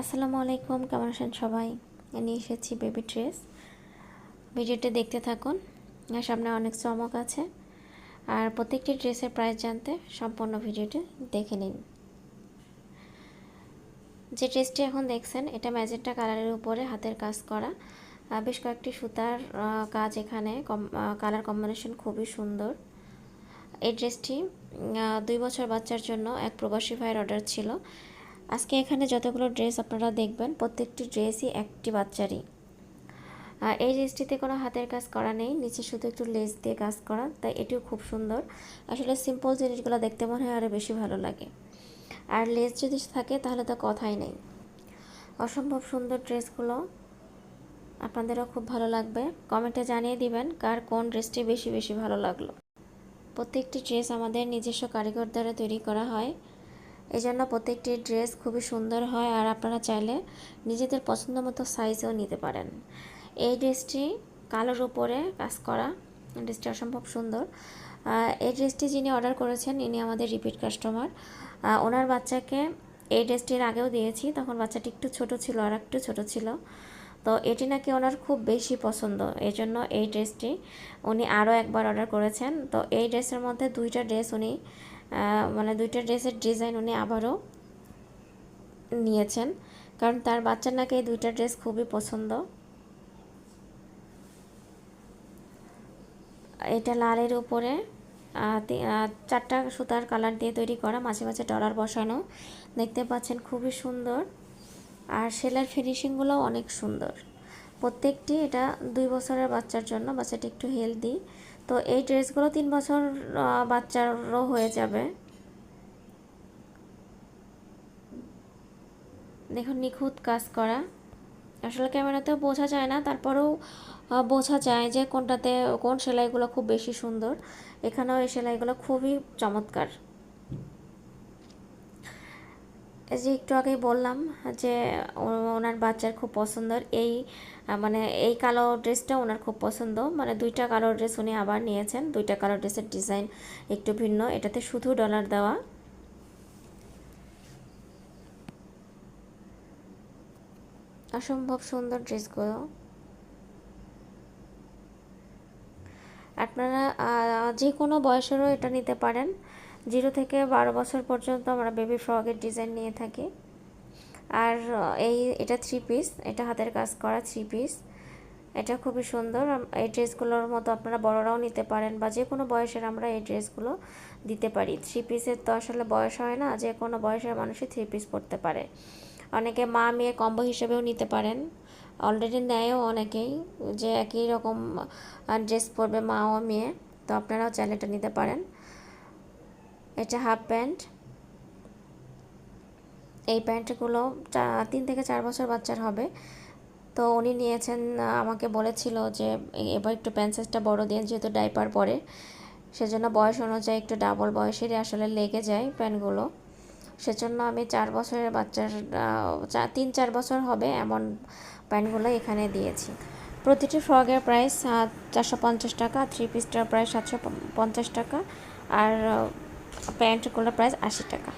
আসসালামু আলাইকুম, কেমন আছেন সবাই? নিয়ে এসেছি বেবি ড্রেস ভিডিওটি দেখতে থাকুন সামনে অনেক চমক আছে। আর প্রত্যেকটি ড্রেসের প্রাইস জানতে সম্পূর্ণ ভিডিওটি দেখে নিন। যে ড্রেসটি এখন দেখছেন, এটা ম্যাজেন্টা কালারের উপরে হাতের কাজ করা। বেশ কয়েকটি সুতার কাজ এখানে। কালার কম্বিনেশন খুবই সুন্দর। এই ড্রেসটি দুই বছর বাচ্চার জন্য এক প্রবাসী ভাইয়ের অর্ডার ছিল। আজকে এখানে যতগুলো ড্রেস আপনারা দেখবেন, প্রত্যেকটি ড্রেসই একটি বাচ্চারই। এই ড্রেসটিতে কোনো হাতের কাজ করা নেই, নিচে শুধু একটু লেস দিয়ে কাজ করা, তাই এটিও খুব সুন্দর। আসলে সিম্পল জিনিসগুলো দেখতে মনে হয় আরও বেশি ভালো লাগে। আর লেস যদি থাকে, তাহলে তো কথাই নেই। অসম্ভব সুন্দর ড্রেসগুলো আপনাদেরও খুব ভালো লাগবে। কমেন্টে জানিয়ে দিবেন কার কোন ড্রেসটি বেশি বেশি ভালো লাগল। প্রত্যেকটি ড্রেস আমাদের নিজস্ব কারিগর দ্বারা তৈরি করা হয়। এই জন্য প্রত্যেকটি ড্রেস খুবই সুন্দর হয় আর আপনারা চাইলে নিজেদের পছন্দ মতো সাইজও নিতে পারেন। এই ড্রেসটি কালোর উপরে কাজ করা ড্রেসটি অসম্ভব সুন্দর। এই ড্রেসটি যিনি অর্ডার করেছেন, ইনি আমাদের রিপিট কাস্টমার ওনার বাচ্চাকে এই ড্রেসটির আগেও দিয়েছি, তখন বাচ্চাটি একটু ছোট ছিল আর একটু ছোট ছিল। তো এটি নাকি ওনার খুব বেশি পছন্দ এই জন্য এই ড্রেসটি উনি আরও একবার অর্ডার করেছেন। তো এই ড্রেসের মধ্যে দুইটা ড্রেস উনি মানে দুইটা ড্রেসের ডিজাইন উনি আবারও নিয়েছেন। কারণ তার বাচ্চার নাকি এই দুইটা ড্রেস খুবই পছন্দ। এটা লালের উপরে চারটা সুতার কালার দিয়ে তৈরি করা, মাঝে মাঝে ডলার বসানো। দেখতে পাচ্ছেন খুবই সুন্দর। আর সেলার ফিনিশিংগুলো অনেক সুন্দর। প্রত্যেকটি এটা দুই বছরের বাচ্চার জন্য বাচ্চাটি একটু হেলদি তো এই ড্রেসগুলো তিন বছর বাচ্চারও হয়ে যাবে। দেখুন, নিখুঁত কাজ করা। আসলে ক্যামেরাতেও বোঝা যায় না, তারপরেও বোঝা যায় যে কোনটাতে, কোন সেলাইগুলো খুব বেশি সুন্দর। এখানেও এই সেলাইগুলো খুবই চমৎকার। এই যে একটু আগেই বললাম যে ওনার বাচ্চার খুব পছন্দের। এই মানে এই কালো ড্রেসটা ওনার খুব পছন্দ। মানে দুইটা কালো ড্রেস উনি আবার নিয়েছেন। দুইটা কালো ড্রেসের ডিজাইন একটু ভিন্ন। এটাতে শুধু ডলার দেওয়া। অসম্ভব সুন্দর ড্রেসগুলো। আপনারা যে কোনো বয়সেরও এটা নিতে পারেন। জিরো থেকে বারো বছর পর্যন্ত আমরা বেবি ফ্রকের ডিজাইন নিয়ে থাকি। আর এই, এটা থ্রি পিস এটা হাতের কাজ করা থ্রি পিস এটা খুবই সুন্দর এই ড্রেসগুলোর মতো আপনারা বড়রাও নিতে পারেন বা যে কোনো বয়সের আমরা এই ড্রেসগুলো দিতে পারি। থ্রি পিসের তো আসলে বয়স হয় না যে কোনো বয়সের মানুষই থ্রি পিস পরতে পারে। অনেকে মা, মেয়ে কম্বো হিসেবেও নিতে পারেন। অলরেডি নেয়ও অনেকেই যে একই রকম ড্রেস পরবে মা ও মেয়ে, তো আপনারাও চাইলে এটা নিতে পারেন। এটা হাফ প্যান্ট এই প্যান্টগুলো তিন থেকে চার বছর বাচ্চার হবে। তো উনি নিয়েছেন, আমাকে বলেছিল যে, এবার একটু প্যান্ট সাইজটা বড়ো দিন যেহেতু ডাইপার পরে, সেজন্য বয়স অনুযায়ী একটু ডাবল বয়সেরই আসলে লেগে যায় প্যান্টগুলো সেজন্য আমি চার বছরের বাচ্চার তিন চার বছর হবে এমন প্যান্টগুলো এখানে দিয়েছি। প্রতিটি ফ্রকের প্রাইস চারশো পঞ্চাশ টাকা থ্রি পিসটার প্রাইস সাতশো পঞ্চাশ টাকা। আর প্যান্টগুলোর প্রাইস আশি টাকা।